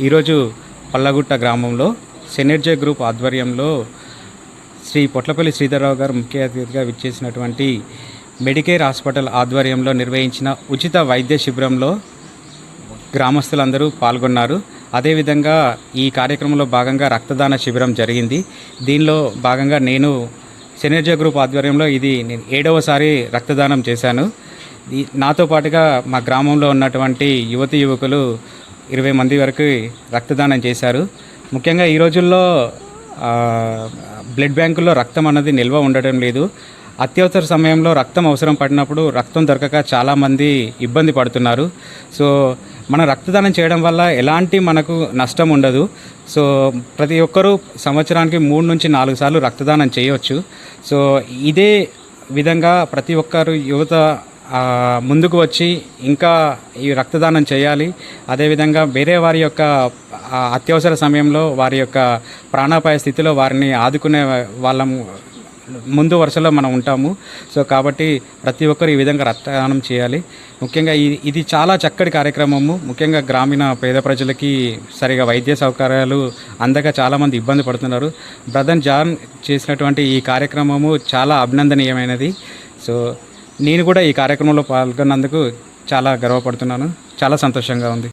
ఈరోజు పల్లగుట్ట గ్రామంలో సెనర్జే గ్రూప్ ఆధ్వర్యంలో శ్రీ పొట్లపల్లి శ్రీధర్రావు గారు ముఖ్య అతిథిగా విచ్చేసినటువంటి మెడికేర్ హాస్పిటల్ ఆధ్వర్యంలో నిర్వహించిన ఉచిత వైద్య శిబిరంలో గ్రామస్తులందరూ పాల్గొన్నారు. అదేవిధంగా ఈ కార్యక్రమంలో భాగంగా రక్తదాన శిబిరం జరిగింది. దీనిలో భాగంగా నేను సెనర్జీ గ్రూప్ ఆధ్వర్యంలో ఇది నేను ఏడవసారి రక్తదానం చేశాను. ఈ- నాతో పాటుగా మా గ్రామంలో ఉన్నటువంటి యువతి యువకులు ఇరవై మంది వరకు రక్తదానం చేశారు. ముఖ్యంగా ఈ రోజుల్లో బ్లడ్ బ్యాంకుల్లో రక్తం అన్నది నిల్వ ఉండడం లేదు. అత్యవసర సమయంలో రక్తం అవసరం పడినప్పుడు రక్తం దొరకక చాలామంది ఇబ్బంది పడుతున్నారు. సో మనం రక్తదానం చేయడం వల్ల ఎలాంటి మనకు నష్టం ఉండదు. సో ప్రతి ఒక్కరూ సంవత్సరానికి మూడు నుంచి నాలుగు సార్లు రక్తదానం చేయవచ్చు సో ఇదే విధంగా ప్రతి ఒక్కరు యువత ముందుకు వచ్చి ఇంకా ఈ రక్తదానం చేయాలి. అదేవిధంగా వేరే వారి యొక్క అత్యవసర సమయంలో వారి యొక్క ప్రాణాపాయ స్థితిలో వారిని ఆదుకునే వాళ్ళం ముందు వరుసలో మనం ఉంటాము. సో కాబట్టి ప్రతి ఒక్కరు ఈ విధంగా రక్తదానం చేయాలి. ముఖ్యంగా ఇది ఇది చాలా చక్కటి కార్యక్రమము. ముఖ్యంగా గ్రామీణ పేద ప్రజలకి సరిగా వైద్య సౌకర్యాలు అందక చాలామంది ఇబ్బంది పడుతున్నారు. బ్రదర్ జాన్ చేసినటువంటి ఈ కార్యక్రమము చాలా అభినందనీయమైనది. సో నేను కూడా ఈ కార్యక్రమంలో పాల్గొన్నందుకు చాలా గర్వపడుతున్నాను. చాలా సంతోషంగా ఉంది.